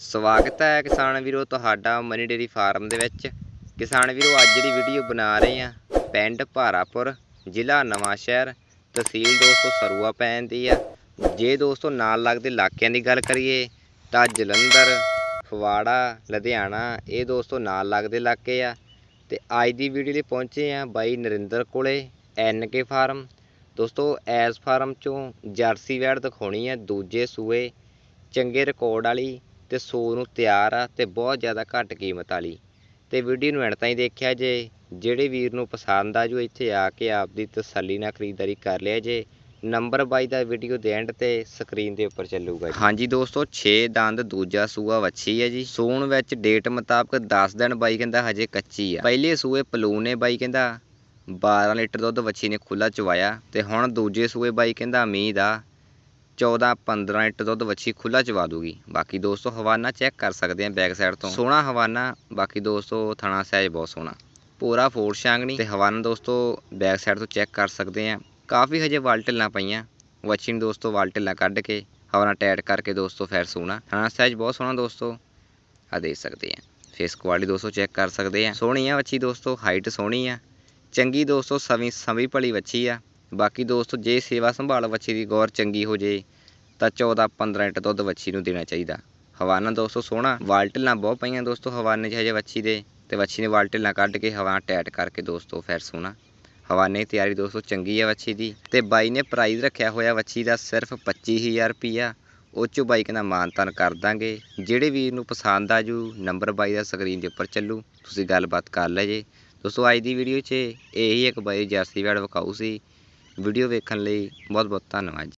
ਸਵਾਗਤ ਹੈ ਕਿਸਾਨ ਵੀਰੋ ਤੁਹਾਡਾ ਮਨੀ ਡੇਰੀ ਫਾਰਮ ਦੇ ਵਿੱਚ। ਕਿਸਾਨ ਵੀਰੋ, ਅੱਜ ਜਿਹੜੀ ਵੀਡੀਓ ਬਣਾ ਰਹੇ ਆ ਪਿੰਡ ਭਾਰਾਪੁਰ, ਜ਼ਿਲ੍ਹਾ ਨਵਾਂਸ਼ਹਿਰ ਤਹਿਸੀਲ ਦੋਸਤੋ ਸਰੂਆ ਪੈਂਦੀ ਆ। ਜੇ ਦੋਸਤੋ ਨਾਲ ਲੱਗਦੇ ਇਲਾਕਿਆਂ ਦੀ ਗੱਲ ਕਰੀਏ, ਤਾਂ ਜਲੰਧਰ ਫਵਾੜਾ ਲੁਧਿਆਣਾ, ਇਹ ਦੋਸਤੋ ਨਾਲ ਲੱਗਦੇ ਇਲਾਕੇ ਆ। ਤੇ ਅੱਜ ਦੀ ਵੀਡੀਓ ਲਈ ਪਹੁੰਚੇ ਆ ਬਾਈ ਨਰਿੰਦਰ ਕੋਲੇ, ਐਨ ਕੇ ਫਾਰਮ। ਦੋਸਤੋ, ਐਸ ਫਾਰਮ ਚੋਂ ਜਰਸੀ ਵੈੜ ਦਿਖਾਉਣੀ ਹੈ ਦੂਜੇ ਸੂਏ, ਚੰਗੇ ਰਿਕਾਰਡ ਵਾਲੀ। ਤੇ ਸੌ ਨੂੰ ਤਿਆਰ ਆ ਤੇ ਬਹੁਤ ਜ਼ਿਆਦਾ ਘੱਟ ਕੀਮਤ ਵਾਲੀ। ਤੇ ਵੀਡੀਓ ਨੂੰ ਐਂਡ ਤਾਈਂ ਦੇਖਿਆ ਜੇ, ਜਿਹੜੇ ਵੀਰ ਨੂੰ ਪਸੰਦ ਆ ਜੋ ਇੱਥੇ ਆ ਕੇ ਆਪਦੀ ਤਸੱਲੀ ਨਾਲ ਖਰੀਦਦਾਰੀ ਕਰ ਲਿਆ ਜੇ ਨੰਬਰ ਬਾਈ ਦਾ ਵੀਡੀਓ ਦੇ ਐਂਡ ਤੇ ਸਕਰੀਨ ਦੇ ਉੱਪਰ ਚੱਲੂਗਾ ਹਾਂਜੀ ਦੋਸਤੋ 6 ਦੰਦ, ਦੂਜਾ ਸੂਆ ਵੱਛੀ ਹੈ ਜੀ। ਸੂਣ ਵਿੱਚ ਡੇਟ ਮੁਤਾਬਕ 10 ਦਿਨ ਬਾਈ ਕਹਿੰਦਾ ਹਜੇ ਕੱਚੀ ਆ। ਪਹਿਲੇ ਸੂਏ ਪਲੂਨ ਨੇ ਬਾਈ ਕਹਿੰਦਾ 12 ਲੀਟਰ ਦੁੱਧ ਵੱਛੀ ਨੇ ਖੁੱਲਾ ਚਵਾਇਆ। ਤੇ ਹੁਣ ਦੂਜੇ ਸੂਏ ਬਾਈ ਕਹਿੰਦਾ ਉਮੀਦ ਆ। 14 15 ਲੀਟਰ ਦੁੱਧ ਵੱਛੀ ਖੁੱਲਾ ਚਵਾ ਦੂਗੀ। ਬਾਕੀ ਦੋਸਤੋ, ਹਵਾਨਾ ਚੈੱਕ ਕਰ ਸਕਦੇ ਆ ਬੈਕ ਸਾਈਡ ਤੋਂ। ਸੋਹਣਾ ਹਵਾਨਾ, ਬਾਕੀ ਦੋਸਤੋ, ਥਣਾ ਸਾਈਜ਼ ਬਹੁਤ ਸੋਹਣਾ। ਪੂਰਾ ਫੋਰ ਸ਼ਾਂਗਣੀ ਤੇ ਹਵਾਨਾ ਦੋਸਤੋ, ਬੈਕ ਸਾਈਡ ਤੋਂ ਚੈੱਕ ਕਰ ਸਕਦੇ ਆ। ਕਾਫੀ ਹਜੇ ਵਾਲ ਢਿੱਲਾਂ ਪਈਆਂ। ਵੱਛੀ ਨੂੰ ਦੋਸਤੋ ਵਾਲ ਢਿੱਲਾਂ ਕੱਢ ਕੇ, ਹਵਾਨਾ ਟੈਟ ਕਰਕੇ ਦੋਸਤੋ ਫੇਰ ਸੋਹਣਾ। ਥਣਾ ਸਾਈਜ਼ ਬਹੁਤ ਸੋਹਣਾ ਦੋਸਤੋ। ਆ ਦੇਖ ਸਕਦੇ ਆ। ਫੇਸ ਕੁਆਲਿਟੀ ਦੋਸਤੋ ਚੈੱਕ ਕਰ ਸਕਦੇ ਆ। ਸੋਹਣੀ ਆ ਵੱਛੀ ਦੋਸਤੋ, ਹਾਈਟ ਸੋਹਣੀ ਆ। ਚੰਗੀ ਦੋਸਤੋ, ਸਵੀ ਸਵੀ ਭਲੀ ਵੱਛੀ ਆ। ਬਾਕੀ ਦੋਸਤੋ, ਜੇ ਸੇਵਾ ਸੰਭਾਲ ਵੱਛੀ ਦੀ ਗੌਰ ਚੰਗੀ ਹੋ ਜੇ, ਤਾਂ 14 15 ਲੀਟਰ ਦੁੱਧ ਵੱਛੀ ਨੂੰ ਦੇਣਾ ਚਾਹੀਦਾ। ਹਵਾਨਾ ਦੋਸਤੋ ਸੋਹਣਾ, ਵਾਲ ਢਿੱਲਾਂ ਬਹੁਤ ਪਈਆਂ ਦੋਸਤੋ ਹਵਾਨੇ 'ਚ ਹਜੇ ਵੱਛੀ ਦੇ, ਤੇ ਵੱਛੀ ਨੇ ਵਾਲ ਢਿੱਲਾਂ ਕੱਢ ਕੇ ਹਵਾ ਟੈਟ ਕਰਕੇ ਦੋਸਤੋ ਫਿਰ ਸੋਹਣਾ। ਹਵਾਨੇ ਦੀ ਤਿਆਰੀ ਦੋਸਤੋ ਚੰਗੀ ਹੈ ਵੱਛੀ ਦੀ, ਤੇ ਬਾਈ ਨੇ ਪ੍ਰਾਈਜ਼ ਰੱਖਿਆ ਹੋਇਆ ਵੱਛੀ ਦਾ ਸਿਰਫ 25000 ਰੁਪਿਆ ਉਹ 'ਚੋਂ ਬਾਈ ਕਹਿੰਦਾ ਮਾਨਤਾਨ ਕਰ ਦਾਂਗੇ। ਜਿਹੜੇ ਵੀਰ ਨੂੰ ਪਸੰਦ ਆ ਜੂ, ਨੰਬਰ ਬਾਈ ਦਾ ਸਕਰੀਨ ਦੇ ਉੱਪਰ ਚੱਲੂ, ਤੁਸੀਂ ਗੱਲਬਾਤ ਕਰ ਲੈ ਜੇ ਦੋਸਤੋ ਅੱਜ ਦੀ ਵੀਡੀਓ 'ਚ ਇਹੀ ਇੱਕ ਬਾਈ ਜਰਸੀ ਵੈੜ ਵਿਖਾਊ ਸੀ। ਵੀਡੀਓ ਵੇਖਣ ਲਈ ਬਹੁਤ ਬਹੁਤ ਧੰਨਵਾਦ ਜੀ।